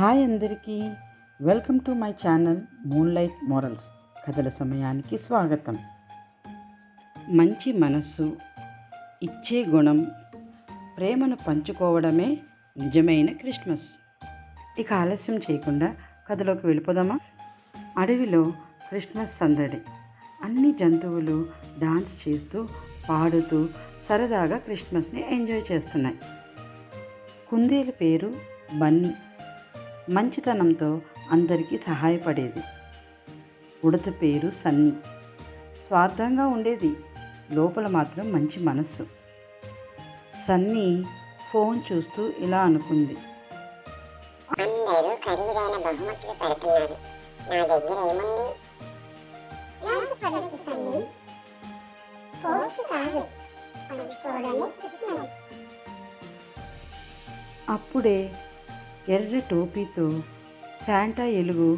Hi అందరికీ. Welcome to my channel moonlight morals కథల సమయానికి స్వాగతం. మంచి మనస్సు ఇచ్చే గుణం ప్రేమను పంచుకోవడమే నిజమైన క్రిస్మస్. ఇక ఆలస్యం చేయకుండా కథలోకి వెళ్ళిపోదామా? అడవిలో క్రిస్మస్ సందడి. అన్ని జంతువులు డాన్స్ చేస్తూ పాడుతూ సరదాగా క్రిస్మస్ని ఎంజాయ్ చేస్తున్నాయి. కుందేలు పేరు బన్నీ. మంచితనంతో అందరికీ సహాయపడేది. ఉడత పేరు సన్నీ. స్వార్థంగా ఉండేది. లోపల మాత్రం మంచి మనస్సు. సన్నీ ఫోన్ చూస్తూ ఇలా అనుకుంది. అందరూ ఖరీదైన బహుమతులు పెడుతున్నారు. నా దగ్గర ఏముంది? రాజపడద్దు సన్ని. పోస్ట్ కాదు. పంచుకోవడమే కృష్ణం అప్పుడే ఎర్ర టోపీతో శాంటా ఎలుగు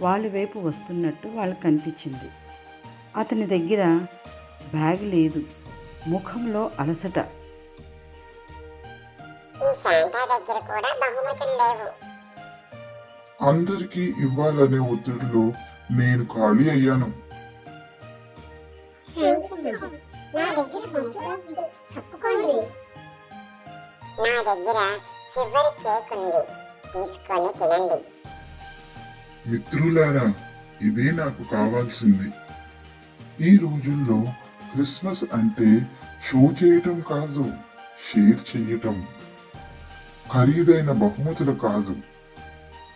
వాళ్ళ వైపు వస్తున్నట్టు వాళ్ళకి కనిపించింది అతని దగ్గర బ్యాగ్ లేదు. ముఖంలో అలసట. ఈ శాంటా దగ్గర కూడా బహుమతులు లేవు. అందరికీ ఇవ్వాలనే ఒత్తిడిలో నేను ఖాళీ అయ్యాను. నా దగ్గర చివరి కేక్ ఉంది. తీసుకొని తినండి. మిత్రులారా ఇదే నాకు కావాల్సింది. ఈ రోజుల్లో క్రిస్మస్ అంటే షో చేయటం కాదు షేర్ చేయటం. ఖరీదైన బహుమతులు కాదు.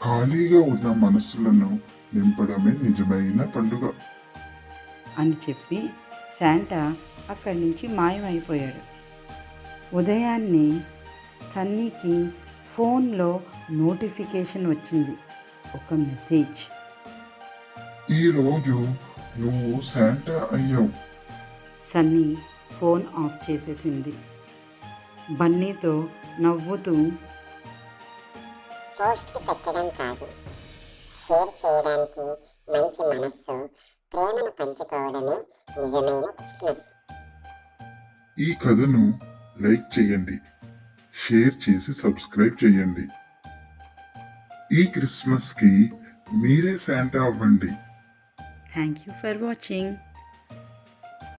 ఖాళీగా ఉన్న మనస్సులను నింపడమే నిజమైన పండుగ. అని చెప్పి శాంటా అక్కడి నుంచి మాయమైపోయాడు. ఉదయాన్నే సన్నీకి ఫోన్లో నోటిఫికేషన్ వచ్చింది. ఒక మెసేజ్. ఈ రోజు నువ్వు శాంటా అయ్యావు. సన్నీ ఫోన్ ఆఫ్ చేసేసింది. బన్నీతో నవ్వుతూ పోస్టులు పెట్టడం కాదు. షేర్ చేయడానికి మంచి మనస్సు ప్రేమను పంచుకోవడమే నిజమైన క్రిస్మస్. ఈ కథను లైక్ చేయండి. షేర్ చేసి సబ్స్క్రైబ్ చేయండి. ఈ క్రిస్మస్కి మీరే శాంటా అవ్వండి. Thank you for watching